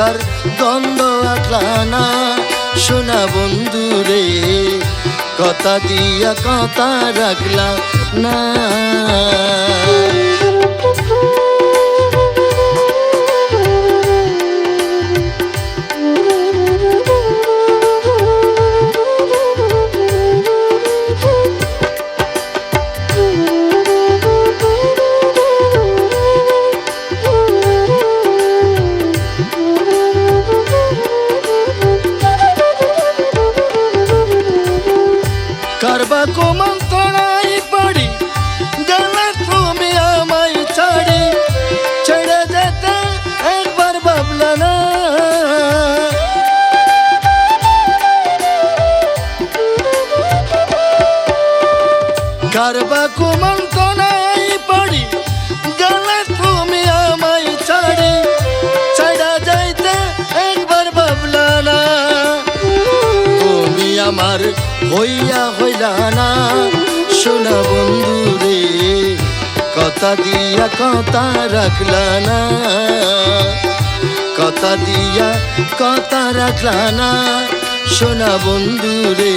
বেতার দ্বন্দ্ব আটলা না। শোনা বন্ধু রে কথা দিয়া কথা রাখলা না। কারবা কুমন্তনাই পড়ি গেলে তুমি আমায় ছাড়ি। ছাড়া যাইতে একবার ভাবলা না। তুমি আমার হইয়া হইলা না। শোনা বন্ধু রে, কথা দিয়া কথা রাখলা না। কথা দিয়া কথা রাখলা না। শোনা বন্ধু রে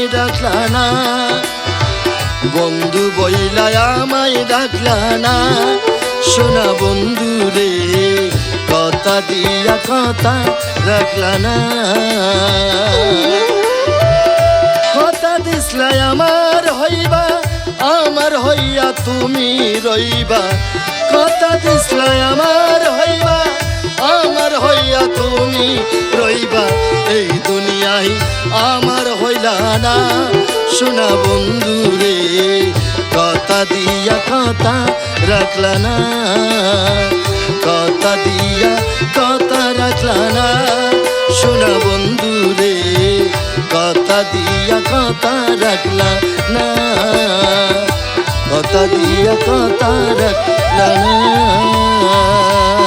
আমায় ডাকলা না। বন্ধু বইলা আমায় ডাকলা না। শোনা বন্ধু রে, কথা দিয়া কথা রাখলা না। কথা দিসলাই আমার হইবা, আমার হইয়া তুমি রইবা। কথা দিসলাই আমার তুমি রইবা এই দুনিয়ায়, আমার হইলা না। শোনা বন্ধু রে, কথা দিয়া কথা রাখলা না। কথা দিয়া কথা রাখলা না। শোনা বন্ধু রে, কথা দিয়া কথা রাখলা না। কথা দিয়া কথা রাখলা না।